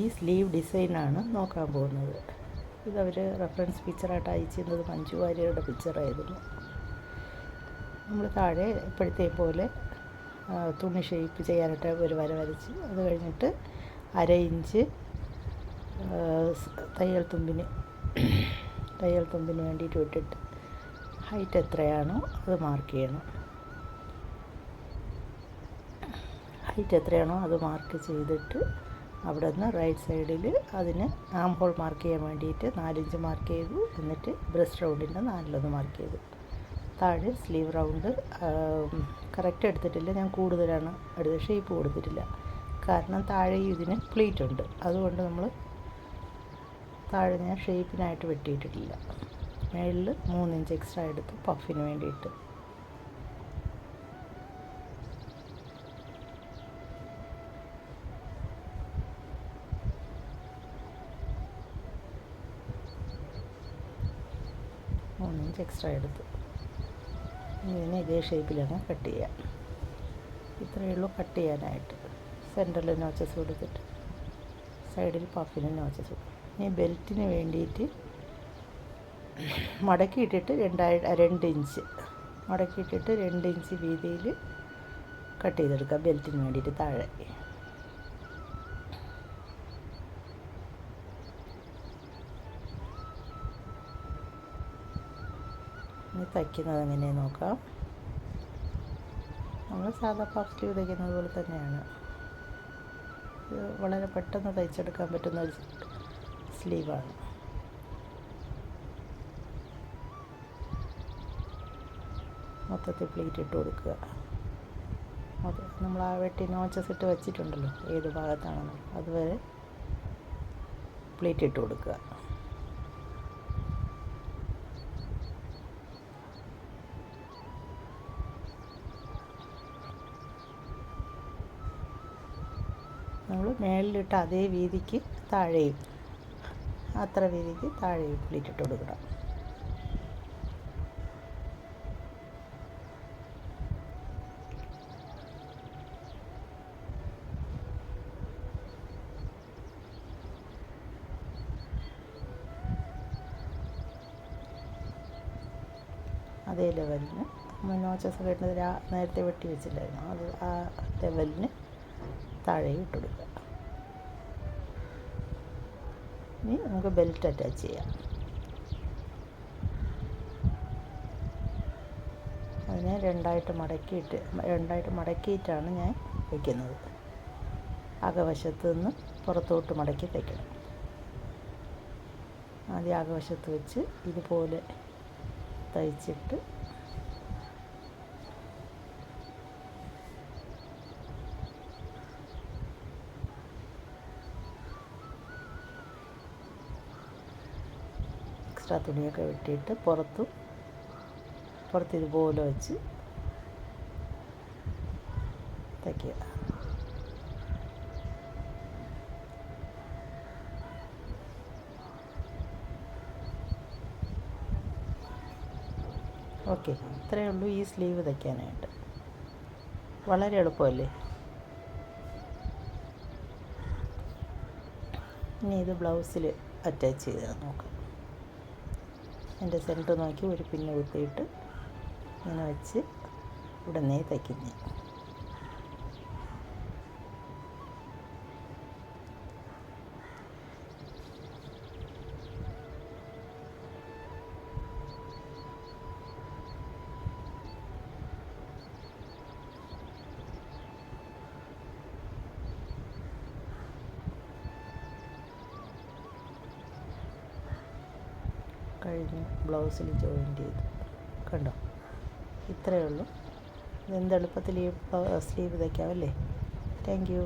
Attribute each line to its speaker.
Speaker 1: ഈ സ്ലീവ് ഡിസൈനാണ് നോക്കാൻ പോകുന്നത്. ഇതവർ റെഫറൻസ് പിക്ചറായിട്ട് അയച്ചിരുന്നത് മഞ്ജു വാര്യരുടെ പിക്ചറായിരുന്നു നമ്മൾ താഴെ ഇപ്പോഴത്തെ പോലെ തുണി ഷേപ്പ് ചെയ്യാനായിട്ട് ഒരു വര വരച്ച് അത് കഴിഞ്ഞിട്ട് അര ഇഞ്ച് തയ്യൽ തുമ്പിന് തയ്യൽ തുമ്പിന് വേണ്ടിയിട്ട് വിട്ടിട്ട് ഹൈറ്റ് എത്രയാണോ അത് മാർക്ക് ചെയ്യണം. ഹൈറ്റ് എത്രയാണോ അത് മാർക്ക് ചെയ്തിട്ട് അവിടെ നിന്ന് റൈറ്റ് സൈഡിൽ അതിന് ആം ഹോൾ മാർക്ക് ചെയ്യാൻ വേണ്ടിയിട്ട് നാലിഞ്ച് മാർക്ക് ചെയ്തു. എന്നിട്ട് ബ്രസ്റ്റ് റൗണ്ടിന്റെ നാലിലൊന്ന് മാർക്ക് ചെയ്തു. താഴെ സ്ലീവ് റൗണ്ട് കറക്റ്റ് എടുത്തിട്ടില്ല. ഞാൻ കൂടുതലാണ്. എടുത്ത് ഷേപ്പ് കൊടുത്തിട്ടില്ല. കാരണം താഴെ ഇതിന് പ്ലീറ്റ് ഉണ്ട്. അതുകൊണ്ട് നമ്മൾ താഴെ ഞാൻ ഷേപ്പിനായിട്ട് വെട്ടിയിട്ടിട്ടില്ല. മേളിൽ മൂന്നിഞ്ച് എക്സ്ട്രാ എടുത്ത് പഫിന് വേണ്ടിയിട്ട്. മൂന്നിഞ്ച് എക്സ്ട്രാ എടുത്തു. ഇതിനെ ഇതേ ഷേപ്പിലങ്ങ് കട്ട് ചെയ്യാം. ഇത്രയേ ഉള്ളൂ കട്ട് ചെയ്യാനായിട്ട്. സെന്ററിൽ നോച്ചസ് കൊടുത്തിട്ട് സൈഡിൽ പഫിന് നോച്ചസ് ഇനി ബെൽറ്റിന് വേണ്ടിയിട്ട് മടക്കിയിട്ടിട്ട് രണ്ടായി രണ്ട് ഇഞ്ച്. മടക്കിയിട്ടിട്ട് രണ്ട് ഇഞ്ച് വീതിയിൽ കട്ട് ചെയ്തെടുക്കുക ബെൽറ്റിന് വേണ്ടിയിട്ട് താഴെ. ഇനി തയ്ക്കുന്നത് എങ്ങനെയെന്ന് നോക്കാം. നമ്മൾ സാധാ പഫ് സ്ലീവ് തയ്ക്കുന്നത് പോലെ തന്നെയാണ്. ഇത് വളരെ പെട്ടെന്ന് തയ്ച്ചെടുക്കാൻ പറ്റുന്ന ഒരു സ്ലീവാണ്. മൊത്തത്തിൽ പ്ലീറ്റ് ഇട്ട് കൊടുക്കുക. നമ്മൾ ആ വെട്ടി നോച്ചസ് ഇട്ട് വെച്ചിട്ടുണ്ടല്ലോ ഏത് ഭാഗത്താണെന്ന്. അതുവരെ പ്ലീറ്റ് ഇട്ട് കൊടുക്കുക. നമ്മൾ മേളിലിട്ട് അതേ വീതിക്ക് താഴെയും അത്ര വീതിക്ക് താഴെയും പ്ലീറ്റ് ഇട്ട് കൊടുക്കണം. അതേ ലെവലിന് നോച്ചസ് കെട്ടുന്നത് നേരത്തെ വെട്ടി വെച്ചില്ലായിരുന്നു അത് ആ ലെവലിന് താഴെ ഇട്ടെടുക്കുക ഇനി നമുക്ക് ബെൽറ്റ് അറ്റാച്ച് ചെയ്യാം. അതിനെ രണ്ടായിട്ട് മടക്കിയിട്ട് രണ്ടായിട്ട് മടക്കിയിട്ടാണ് ഞാൻ വയ്ക്കുന്നത് അകവശത്ത് നിന്ന് പുറത്തോട്ട് മടക്കി തയ്ക്കണം ആദ്യം അകവശത്ത് വെച്ച് ഇതുപോലെ തയ്ച്ചിട്ട് എക്സ്ട്രാ തുണിയൊക്കെ വെട്ടിയിട്ട് പുറത്തും പുറത്ത് ഇതുപോലെ വെച്ച് തയ്ക്കുക. ഓക്കെ ഇത്രയേ ഉള്ളൂ ഈ സ്ലീവ് തയ്ക്കാനായിട്ട്. വളരെ എളുപ്പമല്ലേ? ഇനി ഇത് ബ്ലൗസിൽ അറ്റാച്ച് ചെയ്ത് നോക്കാം. എന്റെ സെന്റർ നോക്കി ഒരു പിന്ന് കുത്തിയിട്ട് ഇങ്ങനെ വെച്ച് ഉടനെ തയ്ക്കുന്നു. കഴിഞ്ഞ് ബ്ലൗസിൽ ജോയിൻ ചെയ്തു. കണ്ടോ? ഇത്രയേ ഉള്ളൂ. ഇതെന്ത് എളുപ്പത്തിൽ ഈ സ്ലീവ് തയ്ക്കാമല്ലേ താങ്ക് യു